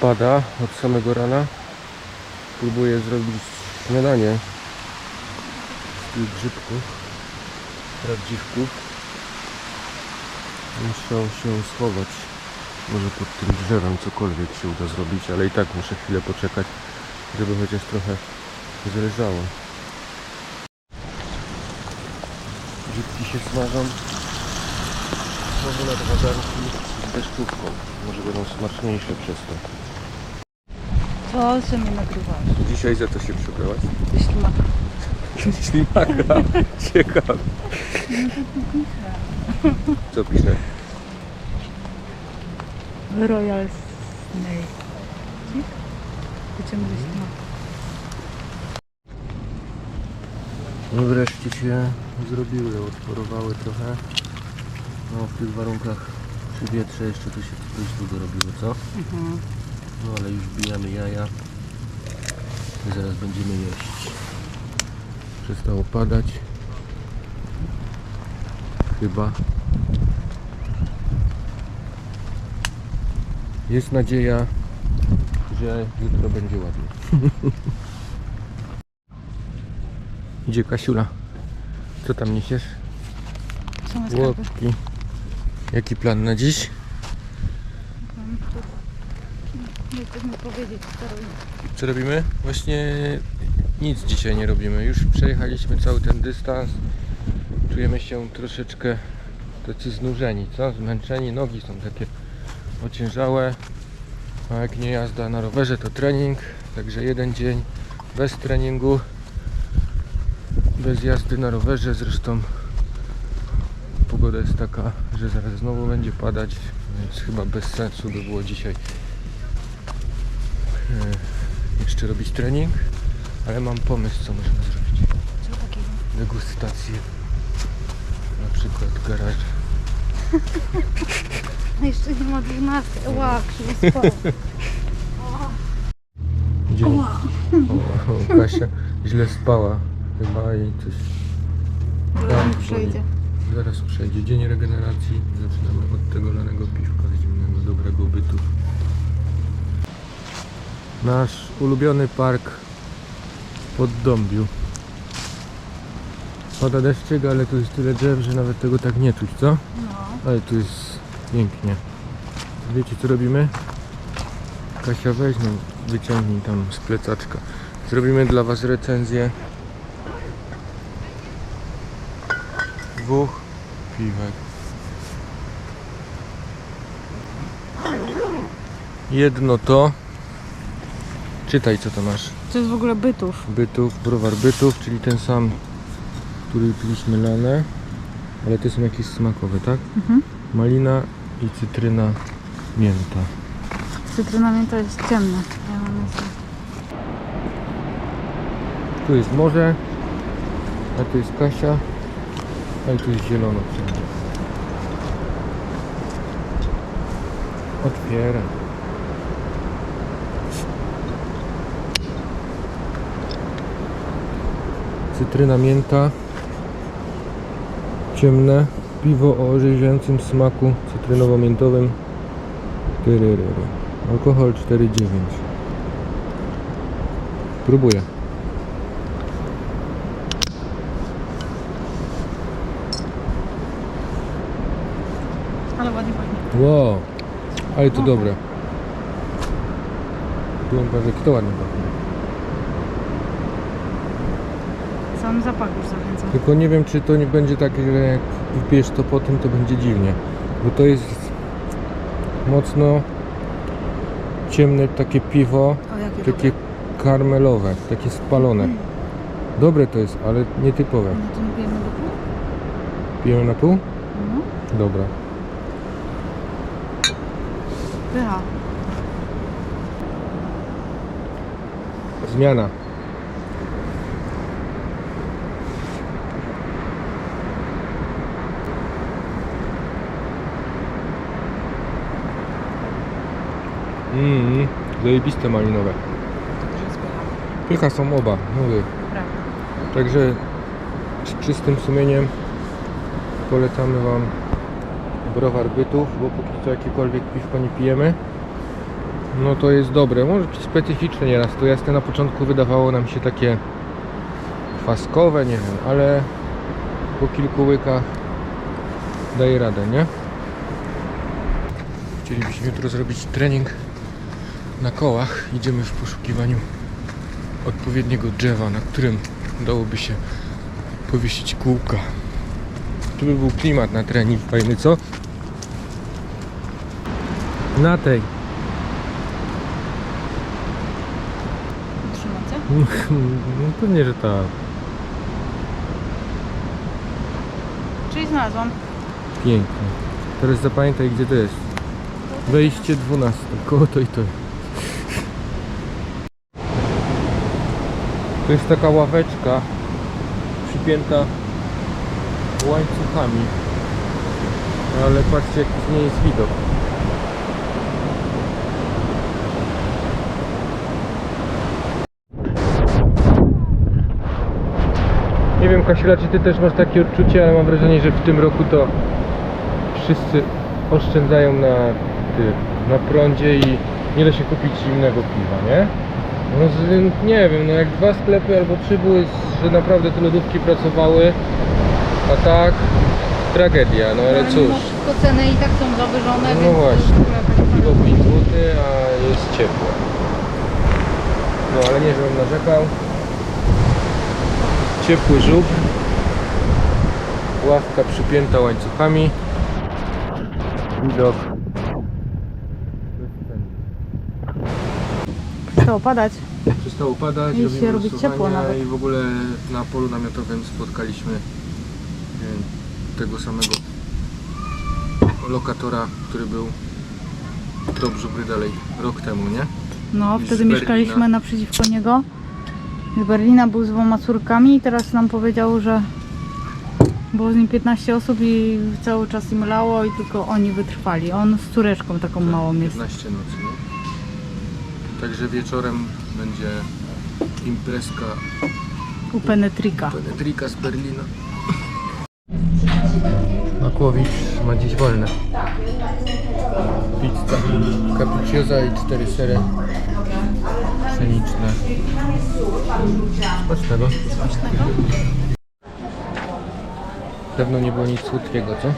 pada od samego rana. Próbuję zrobić śniadanie z tych grzybków, prawdziwków. Muszę się schować. Może pod tym drzewem cokolwiek się uda zrobić, ale i tak muszę chwilę poczekać, żeby chociaż trochę zależało. Grzybki się smażą. Znowu na dwa garnki z deszczówką. Może będą smaczniejsze przez to. Co, że mnie nagrywasz? Dzisiaj za to się przebrałaś? Ma... Ślimaka. Ciekawe. Co pisze? Royal Snake. Wyciągnę ślimaka. No wreszcie się zrobiły, odporowały trochę. No w tych warunkach przy wietrze jeszcze to się dość długo robiło, co? Mhm. No ale już wbijamy jaja i zaraz będziemy jeść. Przestało padać. Chyba. Jest nadzieja, że jutro będzie ładnie. Idzie Kasiula. Co tam niesiesz? Łopki. Jaki plan na dziś? Powiedzieć, co robię. Co robimy? Właśnie nic dzisiaj nie robimy. Już przejechaliśmy cały ten dystans. Czujemy się troszeczkę tacy znużeni, co? Zmęczeni, nogi są takie ociężałe. A jak nie jazda na rowerze, to trening. Także jeden dzień bez treningu, bez jazdy na rowerze. Zresztą pogoda jest taka, że zaraz znowu będzie padać, więc chyba bez sensu by było dzisiaj jeszcze robić trening, ale mam pomysł, co możemy zrobić. Co takiego? Degustację. Na przykład garaż. No jeszcze nie ma 12. Ła, spała. Dzień. O, o, Kasia źle spała chyba i coś Zaraz boli. przejdzie. Zaraz przejdzie. Dzień regeneracji. Zaczynamy od tego lanego piwka z zimnego, dobrego bytu. Nasz ulubiony park pod Dąbiu. Pada deszczyk, ale tu jest tyle drzew, że nawet tego tak nie czuć, co? No. Ale tu jest pięknie. Wiecie co robimy? Kasia weź no, wyciągnij tam z plecaczka. Zrobimy dla Was recenzję dwóch piwek. Jedno to Czytaj co to masz. To jest w ogóle bytów. Bytów, browar bytów, czyli ten sam, który piliśmy lane, ale to są jakieś smakowe, tak? Mhm. Malina i cytryna mięta. Cytryna mięta jest ciemna. Ja mam jeszcze... Tu jest morze, a tu jest Kasia, a tu jest zielono wszędzie. Otwieram. Cytryna mięta. Ciemne. Piwo o orzeźwiającym smaku cytrynowo-miętowym. Alkohol 4,9. Próbuję. Ale ładnie pachnie. Wow, ale to dobre. Byłem pewien, kto ładnie pachnie. Sam zapach już zachęca. Tylko nie wiem, czy to nie będzie tak, że jak wypijesz to po tym, to będzie dziwnie. Bo to jest mocno ciemne takie piwo, O, jakie takie karmelowe, takie spalone. Mm. Dobre to jest, ale nietypowe. No to nie pijemy do pół? Pijemy na pół? No. Dobra. Pycha. Zmiana. Mmm, zajebiste malinowe. Pycha. Są oba, mówię. Także z czystym sumieniem polecamy Wam browar bytów, bo póki co jakiekolwiek piwko nie pijemy. No to jest dobre, może być specyficzne nieraz. To jasne na początku wydawało nam się takie kwaskowe, nie wiem, ale po kilku łykach daje radę, nie? Chcielibyśmy jutro zrobić trening na kołach. Idziemy w poszukiwaniu odpowiedniego drzewa, na którym dałoby się powiesić kółka. Tu by był klimat na trening fajny, co? Na tej. Trzymacie? No pewnie, że tak. Czyli znalazłam. Pięknie. Teraz zapamiętaj gdzie to jest. Wejście 12. Koło to i to. To jest taka ławeczka przypięta łańcuchami. Ale patrzcie jaki z niej jest widok. Nie wiem Kasiula, czy ty też masz takie odczucie, ale mam wrażenie, że w tym roku to wszyscy oszczędzają na na prądzie i nie da się kupić zimnego piwa, nie? No z, nie wiem, no jak dwa sklepy albo trzy były, że naprawdę te lodówki pracowały, a tak tragedia, no ale cóż, Mimo wszystko ceny i tak są zawyżone, No więc to właśnie. w ogóle tak piwo 5 zł, a jest ciepło. No ale nie, żebym narzekał. Ciepły żuk. Ławka przypięta łańcuchami. Widok. Przestało padać. Przestało padać, I się robi ciepło nawet. I w ogóle na polu namiotowym spotkaliśmy e, tego samego lokatora, który był dobrze dalej rok temu, nie? No, Z wtedy mieszkaliśmy naprzeciwko niego. Z Berlina był z dwoma córkami i teraz nam powiedział, że było z nim 15 osób i cały czas im lało i tylko oni wytrwali. On z córeczką taką małą jest. 15 nocy, no. Także wieczorem będzie imprezka U Penetrika. Penetrika z Berlina. Makłowicz ma dziś wolne. Pizza, cappucciosa i cztery sery pszeniczne. Smacznego. Pewno nie było nic słodkiego, co?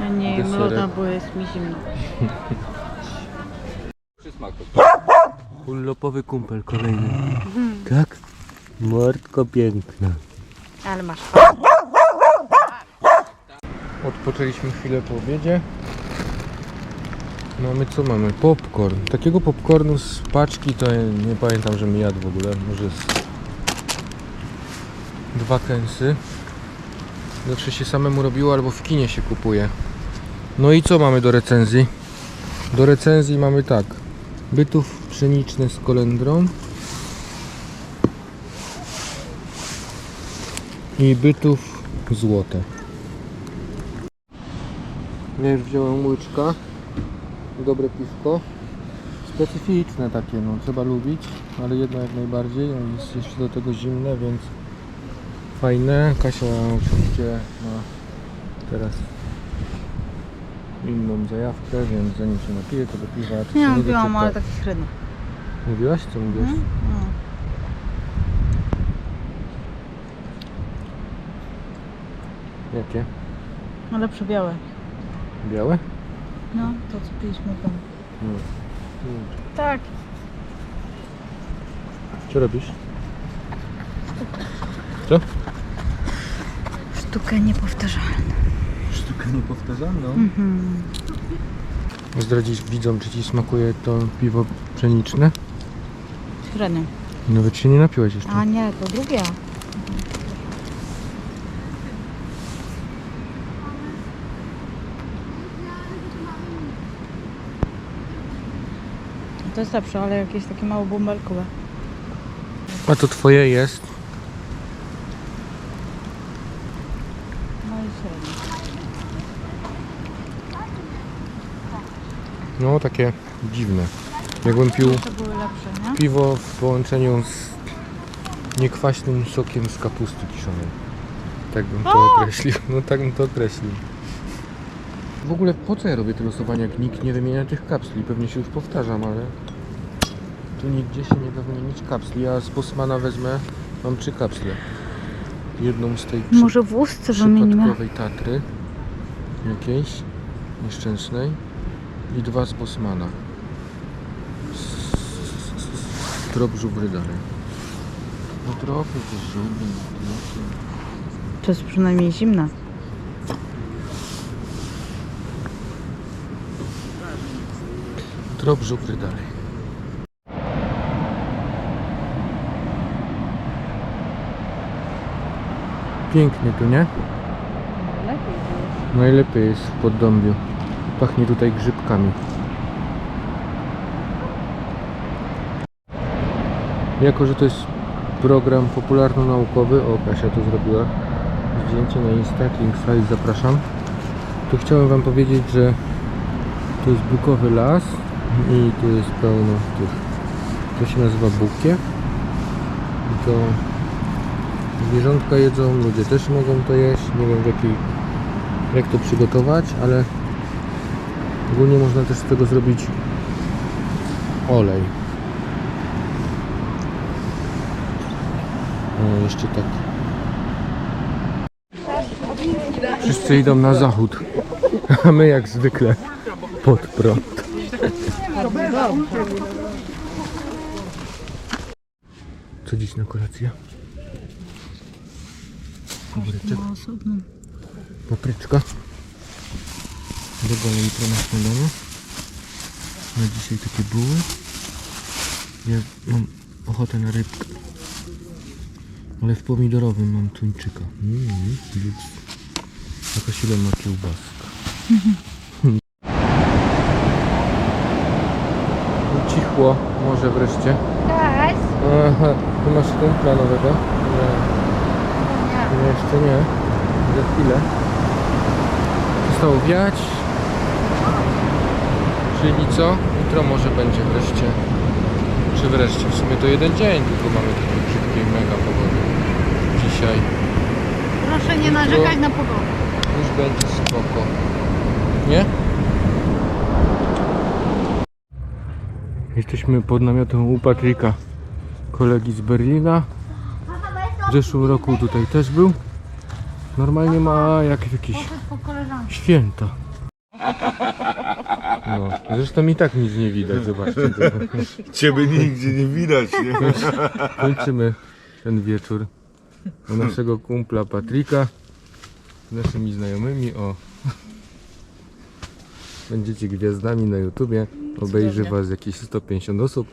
Ja nie jem loda, bo jest mi zimno. Urlopowy kumpel kolejny. Tak? Mordko piękna. Ale masz Odpoczęliśmy chwilę po obiedzie. Mamy co mamy? Popcorn. Takiego popcornu z paczki to ja nie pamiętam, żebym jadł w ogóle. Może z dwa kęsy. Zawsze się samemu robiło albo w kinie się kupuje. No i co mamy do recenzji? Do recenzji mamy tak. Bytów pszeniczny z kolendrą. I bytów złote. Ja już wziąłem łyczka. Dobre piwko. Specyficzne takie, no trzeba lubić, ale jedno jak najbardziej. Jest jeszcze do tego zimne, więc fajne. Kasia oczywiście ma teraz inną zajawkę, więc zanim się napije, to do piwa. Nie doczeka. ale taki średnio. Mówiłaś? Co mówiłaś? Mm? No. Jakie? No, lepsze białe. Białe? No, to co piliśmy tam. No. Tak. Co robisz? Co? Sztuka niepowtarzalna. Sztuka niepowtarzalna. Mhm. Zdradzisz widzom, czy ci smakuje to piwo pszeniczne? Średnio. Nawet się nie napiłeś jeszcze. A nie, to drugie. To jest lepsze, ale jakieś takie mało bąbelkowe. A to twoje jest? No i. No takie dziwne. Jakbym pił To były lepsze, nie? piwo w połączeniu z niekwaśnym sokiem z kapusty kiszonej. Tak bym to określił. No tak bym to określił. W ogóle po co ja robię te losowania, jak nikt nie wymienia tych kapsli? Pewnie się już powtarzam, ale tu nigdzie się nie da wymienić kapsli. Ja z Bosmana wezmę, mam trzy kapsle. Jedną z tej przy- Może w wymienimy. przypadkowej Tatry jakiejś nieszczęsnej i dwa z Bosmana. Trop żubry dalej. No trochę to żubry. To jest przynajmniej zimne. Trop żubry dalej. Pięknie tu, nie? Najlepiej jest w Poddąbiu. Pachnie tutaj grzybkami. Jako, że to jest program popularno-naukowy, o Kasia to zrobiła zdjęcie na Insta, King zapraszam. Tu chciałem Wam powiedzieć, że tu jest bukowy las i tu jest pełno tych, to się nazywa bukiew. I to zwierzątka jedzą, ludzie też mogą to jeść, nie wiem w jakiej, jak to przygotować, ale ogólnie można też z tego zrobić olej. O, jeszcze tak. Wszyscy idą na zachód, a my jak zwykle pod prąd. Co dziś na kolację? Papryczek. Papryczka. Dodamy jutro na śniadanie. Na dzisiaj takie buły. Ja mam ochotę na rybkę. Ale w pomidorowym mam tuńczyka. Mmm, luks. Jakaś kiełbaska. Ucichło może wreszcie. Cześć. Aha, tu masz kumpla nowego? Nie. nie, jeszcze nie. Za chwilę. Przestało wiać. Czyli co? Jutro może będzie wreszcie. Wreszcie? W sumie to jeden dzień tylko mamy takiej brzydkiej mega pogody. Dzisiaj Proszę nie narzekać na pogodę. już będzie spoko. Nie? Jesteśmy pod namiotem u Patryka, kolegi z Berlina. W zeszłym roku tutaj też był. Normalnie ma jak jakieś po koleżance. święta. No, zresztą i tak nic nie widać, zobaczcie. Ciebie nigdzie nie widać, nie? Kończymy ten wieczór u naszego kumpla Patryka z naszymi znajomymi. O, będziecie gwiazdami na YouTubie. Obejrzy was jakieś 150 osób.